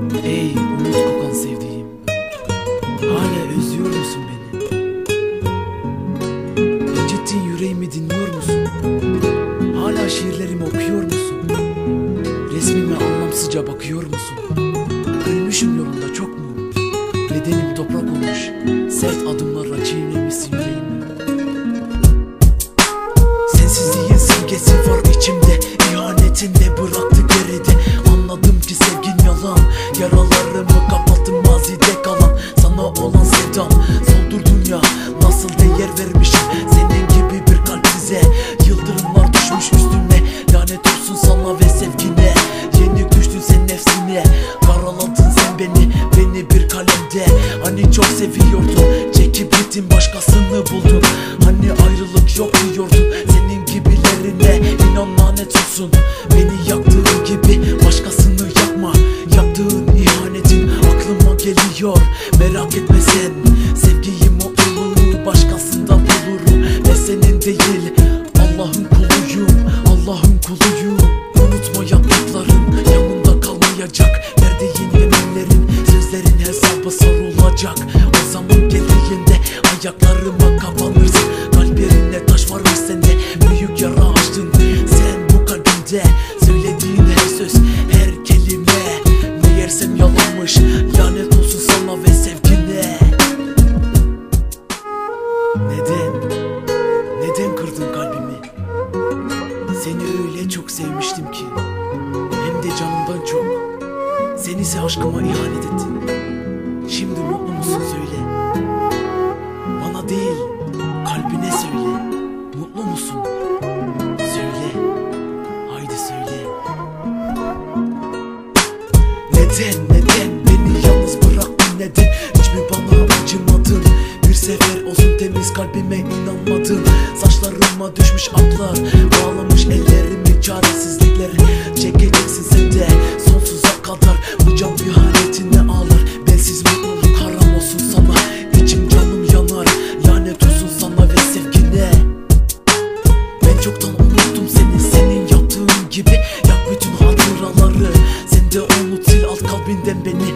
Ey umut kokan sevdiğim Hala özlüyor musun beni? İncittin yüreğimi dinliyor musun? Hala şiirlerimi okuyor musun? Resmime anlamsızca bakıyor musun? Ölmüşüm yolunda çok mu? Bedenim toprak olmuş Sert adımlarla seviyordun Çekip gittin başkasını buldun Hani ayrılık yok diyordun Senin gibilerine inan lanet olsun. Beni yaktığın gibi başkasını yakma Yaptığın ihanetin aklıma geliyor. Merak etme sen. Sevgiyi mutluluğu başkasında bulurum. Ve senin değil Allah'ın kuluyum. Allah'ın kuluyum sorulacak O zaman geldiğinde ayaklarıma kapanırsın. Kalp yerine taş varmış sende Büyük yara açtın. Sen bu kalbimde Söylediğin her söz her kelime. Meğersem yalanmış Lanet olsun sana ve sevgine. Neden? Neden kırdın kalbimi? Seni öyle çok sevmiştim ki. Hem de canımdan çok. Sen ise aşkıma ihanet ettin Mutlu musun? Söyle. Haydi söyle. Neden neden beni yalnız bıraktın? Neden? Hiç mi bana acımadın? Bir sefer olsun temiz kalbime inanmadın. Saçlarıma düşmüş atlar Bağlamış ellerimi çaresizlikler. Çekeceksin sen de sonsuza kadar. Bu can ihanetine ağlar. Bensiz mutluluk kalbinden beni